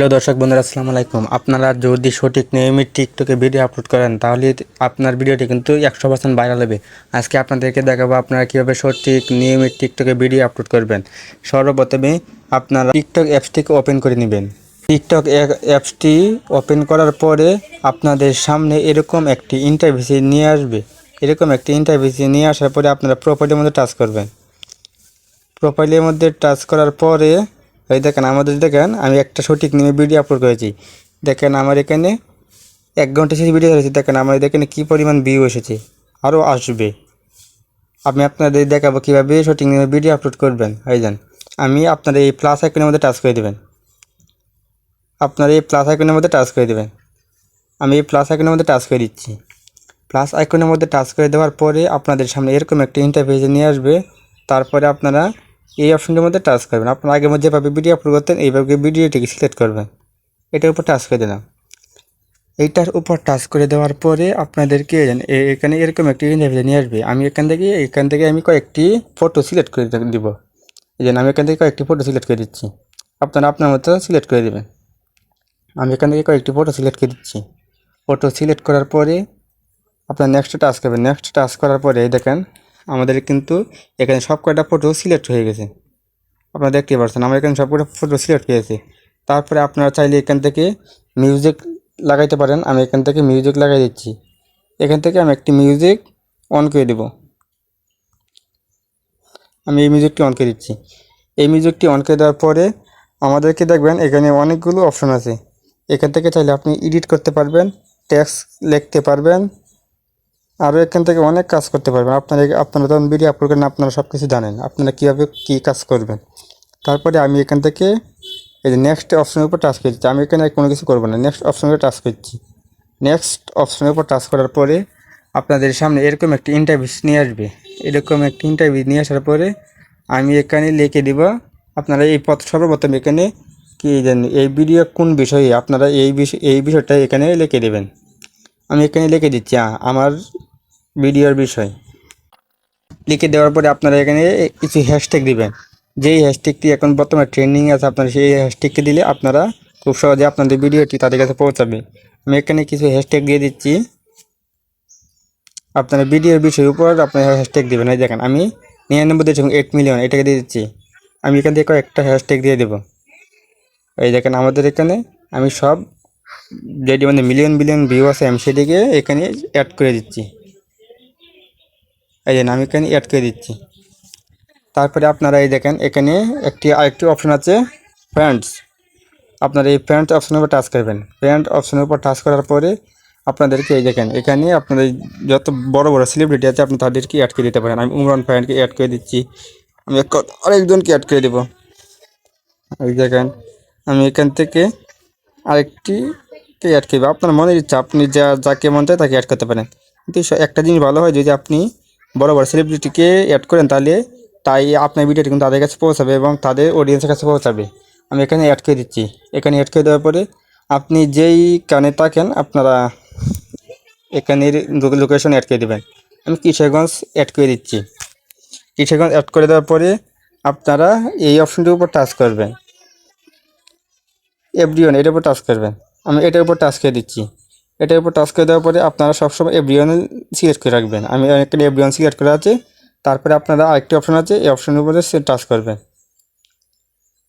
Hello দর্শক বন্ধুরা, আসসালামু আলাইকুম। আপনারা যদি সঠিক নিয়মিত টিকটকে ভিডিও আপলোড করেন, তাহলে আপনার ভিডিওটি কিন্তু একশো পার্সেন্ট ভাইরাল হবে। আজকে আপনাদেরকে দেখাবো আপনারা কীভাবে সঠিক নিয়মিত টিকটকে ভিডিও আপলোড করবেন। সর্বপ্রথমে আপনারা টিকটক অ্যাপসটিকে ওপেন করে নেবেন। টিকটক অ্যাপসটি ওপেন করার পরে আপনাদের সামনে এরকম একটি ইন্টারভিউসি নিয়ে আসবে। এরকম একটি ইন্টারভিউসি নিয়ে আসার পরে আপনারা প্রোফাইলের মধ্যে টাচ করবেন। প্রোফাইলের মধ্যে টাচ করার পরে এই দেখেন, আমাদের দেখেন, আমি একটা সঠিক নিয়ে ভিডিও আপলোড করেছি। দেখেন, আমার এখানে এক ঘণ্টা শেষে ভিডিও করেছি দেখেন, আমার এখানে কী পরিমাণ ভিউ এসেছে? আরও আসবে। আমি আপনাদের দেখাবো কীভাবে সঠিক নিয়ে ভিডিও আপলোড করবেন। এই যান আমি আপনার এই প্লাস আইকনের মধ্যে টাচ করে দেবেন। আপনার এই প্লাস আইকনের মধ্যে টাচ করে দেবেন। আমি এই প্লাস আইকনের মধ্যে টাচ করে দিচ্ছি। প্লাস আইকনের মধ্যে টাচ করে দেওয়ার পরে আপনাদের সামনে এরকম একটা ইন্টারফেস নিয়ে আসবে। তারপরে আপনারা এই অপশনটির মধ্যে টাচ করবেন। আপনার আগের মধ্যে যেভাবে ভিডিও আপলোড করতেন, এইভাবে ভিডিওটিকে সিলেক্ট করবেন। এটার উপর টাচ করে দিলাম। এইটার উপর টাচ করে দেওয়ার পরে আপনাদেরকে এখানে এরকম একটি ইন্টারফেস নিয়ে আসবে। আমি এখান থেকে এখান থেকে আমি কয়েকটি ফটো সিলেক্ট করে দিব। এই জন্য আমি এখান থেকে কয়েকটি ফটো সিলেক্ট করে দিচ্ছি। আপনারা আপনার মতো সিলেক্ট করে দেবেন। আমি এখান থেকে কয়েকটি ফটো সিলেক্ট করে দিচ্ছি। ফটো সিলেক্ট করার পরে আপনার নেক্সট টাচ করবেন। নেক্সট টাচ করার পরে দেখেন আমাদের কিন্তু এখানে সব কয়টা ফটো সিলেক্ট হয়ে গেছে। আপনারা দেখতে পাচ্ছেন আমার এখানে সব কয়টা ফটো সিলেক্ট হয়ে গেছে তারপরে আপনারা চাইলে এখান থেকে মিউজিক লাগাইতে পারেন, আমি এখান থেকে মিউজিক লাগাই দিচ্ছি। এখান থেকে আমি একটি মিউজিক অন করে দেব। আমি এই মিউজিকটি অন করে দিচ্ছি। এই মিউজিকটি অন করে দেওয়ার পরে আমাদেরকে দেখবেন এখানে অনেকগুলো অপশন আছে। এখান থেকে চাইলে আপনি এডিট করতে পারবেন ট্যাক্স লিখতে পারবেন আরও এখান থেকে অনেক কাজ করতে পারবেন। আপনারা আপনারা যখন ভিডিও আপলোড করেন, আপনারা সব কিছু জানেন আপনারা কীভাবে কী কাজ করবেন। তারপরে আমি এখান থেকে এই যে নেক্সট অপশনের উপর টাচ করছি। আমি এখানে কোনো কিছু করব না। নেক্সট অপশনের উপর টাচ করছি। নেক্সট অপশনের উপর টাচ করার পরে আপনাদের সামনে এরকম একটি ইন্টারভিউ নিয়ে আসবে। এরকম একটি ইন্টারভিউ নিয়ে আসার পরে আমি এখানে লিখে দিব, আপনারা এই পথ সর্বপ্রথম এখানে কি জানি, এই ভিডিও কোন বিষয়ে, আপনারা এই বিষয় এই বিষয়টা এখানে লিখে দেবেন। আমি এখানে লিখে দিচ্ছি আমার ভিডিওর বিষয়। লিখে দেওয়ার পরে আপনারা এখানে কিছু হ্যাশট্যাগ দিবেন। যেই হ্যাশট্যাগটি এখন বর্তমানে ট্রেন্ডিং আছে, আপনারা সেই হ্যাশট্যাগকে দিলে আপনারা খুব সহজে আপনাদের ভিডিওটি তাদের কাছে পৌঁছাবে। আমি এখানে কিছু হ্যাশট্যাগ দিয়ে দিচ্ছি। আপনারা ভিডিওর বিষয়ের উপর আপনার হ্যাশট্যাগ দেবেন। এই দেখেন, আমি নিরানব্বই দশমিক এইট মিলিয়ন এটাকে দিয়ে দিচ্ছি। আমি এখান থেকে একটা হ্যাশট্যাগ দিয়ে দেবো। এই দেখেন, আমাদের এখানে আমি সব যেটি মানে মিলিয়ন বিলিয়ন ভিউ আছে, আমি সেটিকে এখানে অ্যাড করে দিচ্ছি। এই যে আমি এখানে অ্যাড করে দিচ্ছি। তারপরে আপনারা এই দেখেন, এখানে একটি আরেকটি অপশন আছে ফ্রেন্ডস আপনারা এই ফ্রেন্ডস অপশনের উপর টাচ করবেন। ফ্রেন্ড অপশনের উপর টাচ করার পরে আপনাদেরকে এই দেখেন, এখানে আপনাদের যত বড় বড় সেলিব্রিটি আছে, আপনি তাদেরকে অ্যাড করে দিতে পারেন। আমি উমরান ফ্রেন্ডকে অ্যাড করে দিচ্ছি। আমি আরেকজনকে অ্যাড করে দেবো। এই দেখেন, আমি এখান থেকে আরেকটি কে অ্যাড করবে। আপনার মনের ইচ্ছা, আপনি যা যাকে মন চায় তাকে অ্যাড করতে পারেন। কিন্তু একটা জিনিস ভালো হয় যদি আপনি বড় বড় সেলিব্রিটিকে অ্যাড করেন, তাহলে তাই আপনার ভিডিওটি কিন্তু তাদের কাছে পৌঁছাবে এবং তাদের অডিয়েন্সের কাছে পৌঁছাবে। আমি এখানে অ্যাড করে দিচ্ছি। এখানে অ্যাড করে দেওয়ার পরে আপনি যেই কানে থাকেন আপনারা এখানের লোকেশন অ্যাড করে দেবেন। আমি কিশোরগঞ্জ অ্যাড করে দিচ্ছি। কিশোরগঞ্জ অ্যাড করে দেওয়ার পরে আপনারা এই অপশনটির উপর টাচ করবেন। এভরিওয়ান এটার উপর টাচ করবেন। আমি এটার উপর টাচ করে দিচ্ছি। এটার উপর টাচ করে দেওয়ার পরে আপনারা সবসময় এভরিওয়ান সিলেক্ট করে রাখবেন। আমি একটা এভরিওয়ান সিলেক্ট করা আছে। তারপরে আপনারা আরেকটি অপশন আছে। এই অপশনের উপরে সে টাচ করবেন।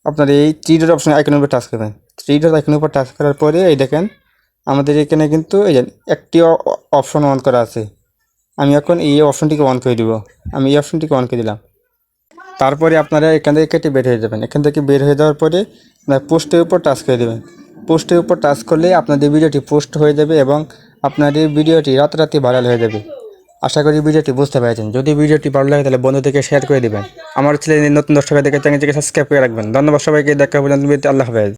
আপনার এই থ্রি ডট অপশন আইকনের উপর টাচ করবেন। থ্রি ডট আইকনের উপর টাচ করার পরে এই দেখেন, আমাদের এখানে কিন্তু এই যে একটি অপশন অন করা আছে। আমি এখন এই অপশনটিকে অন করে দিব। আমি এই অপশনটিকে অন করে দিলাম। তারপরে আপনারা এখান থেকে কেটে বের হয়ে যাবেন। এখান থেকে বের হয়ে যাওয়ার পরে আপনার পোস্টের উপর টাচ করে দেবেন। পোস্টের উপর টাচ করলে আপনাদের ভিডিওটি পোস্ট হয়ে যাবে এবং আপনাদের ভিডিওটি রাতারাতি ভাইরাল হয়ে যাবে। আশা করি ভিডিওটি বুঝতে পেরেছেন। যদি ভিডিওটি ভালো লাগে তাহলে বন্ধুদেরকে শেয়ার করে দেবেন। আমার ছেলে নতুন দর্শকদেরকে চ্যানেলটিকে সাবস্ক্রাইব করে রাখবেন। ধন্যবাদ সবাইকে। দেখা পর্যন্ত আল্লাহ হাফেজ।